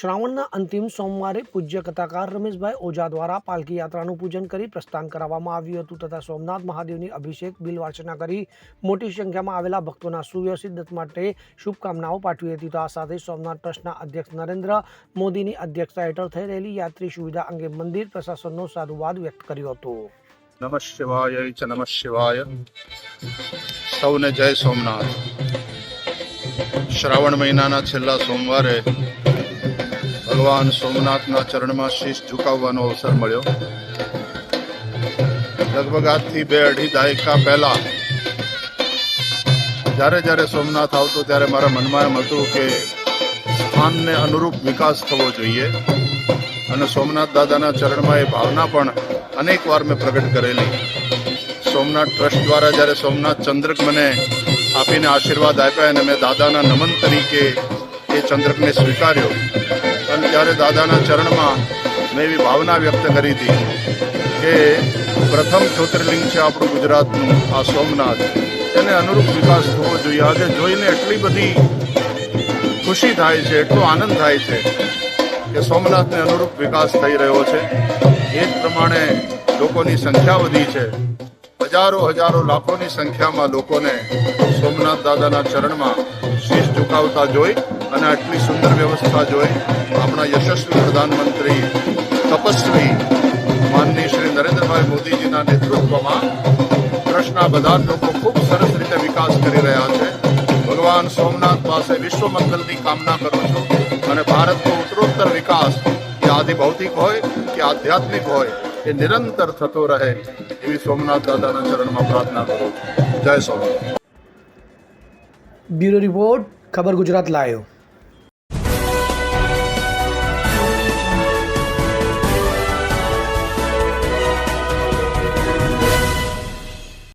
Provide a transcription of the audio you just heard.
શ્રાવણના અંતિમ સોમવારે પૂજ્ય કથાકાર રમેશભાઈ ઓઝા દ્વારા પાલકી યાત્રાનું પૂજન કરી પ્રસ્થાન કરાવવામાં આવ્યું હતું તથા સોમનાથ મહાદેવની અભિષેક બિલવાર્ચના કરી મોટી સંખ્યામાં આવેલા ભક્તોના સુવ્યવસ્થિત દત્ત માટે શુભકામનાઓ પાઠવી હતી. તો આ સાથે સોમનાથ ટ્રસ્ટના અધ્યક્ષ નરેન્દ્ર મોદીની અધ્યક્ષતા હેઠળ થઈ રહેલી યાત્રી સુવિધા અંગે મંદિર પ્રશાસનનો સાધુવાદ વ્યક્ત કર્યો હતો. નમઃ શિવાય નમઃ શિવાય. સૌને જય સોમનાથ. શ્રાવણ મહિનાના છેલ્લા સોમવારે ભગવાન સોમનાથના ચરણમાં શીશ ઝુકાવવાનો અવસર મળ્યો. લગભગ આજથી બે અઢી દાયકા પહેલા જ્યારે જ્યારે સોમનાથ આવતો ત્યારે મારા મનમાં એમ હતું કે સ્થાનને અનુરૂપ વિકાસ થવો જોઈએ અને સોમનાથ દાદાના ચરણમાં એ ભાવના પણ અનેક વાર મેં પ્રગટ કરેલી. સોમનાથ ટ્રસ્ટ દ્વારા જ્યારે સોમનાથ ચંદ્રક મને આપીને આશીર્વાદ આપ્યા અને મેં દાદાના નમન તરીકે એ ચંદ્રકને સ્વીકાર્યો ત્યારે દાદાના ચરણમાં મેં એવી ભાવના વ્યક્ત કરી હતી કે પ્રથમ જ્યોતિર્લિંગ છે આપણું ગુજરાતનું, આ સોમનાથ. એને અનુરૂપ વિકાસ થવો જોઈએ. આજે જોઈને એટલી બધી ખુશી થાય છે, એટલો આનંદ થાય છે કે સોમનાથને અનુરૂપ વિકાસ થઈ રહ્યો છે. એ જ પ્રમાણે લોકોની સંખ્યા વધી છે. હજારો હજારો, લાખોની સંખ્યામાં લોકોને સોમનાથ દાદાના ચરણમાં શીશ ઝુકાવતા જોઈ અને આટલી સુંદર વ્યવસ્થા જોઈ આપણા યશસ્વી પ્રધાનમંત્રી તપસ્વી માનની શ્રી નરેન્દ્રભાઈ મોદીજીના નેતૃત્વમાં ટ્રસ્ટના બધા લોકો ખૂબ સરસ રીતે વિકાસ કરી રહ્યા છે. ભગવાન સોમનાથ પાસે વિશ્વ મંગલની કામના કરું છું અને ભારતનો ઉત્તરોત્તર વિકાસ એ આદિ ભૌતિક હોય કે આધ્યાત્મિક હોય એ નિરંતર થતો રહે એવી સોમનાથ દાદાના ચરણમાં પ્રાર્થના કરું જય સોમનાથ. બ્યુરો રિપોર્ટ, ખબર ગુજરાત લાયો.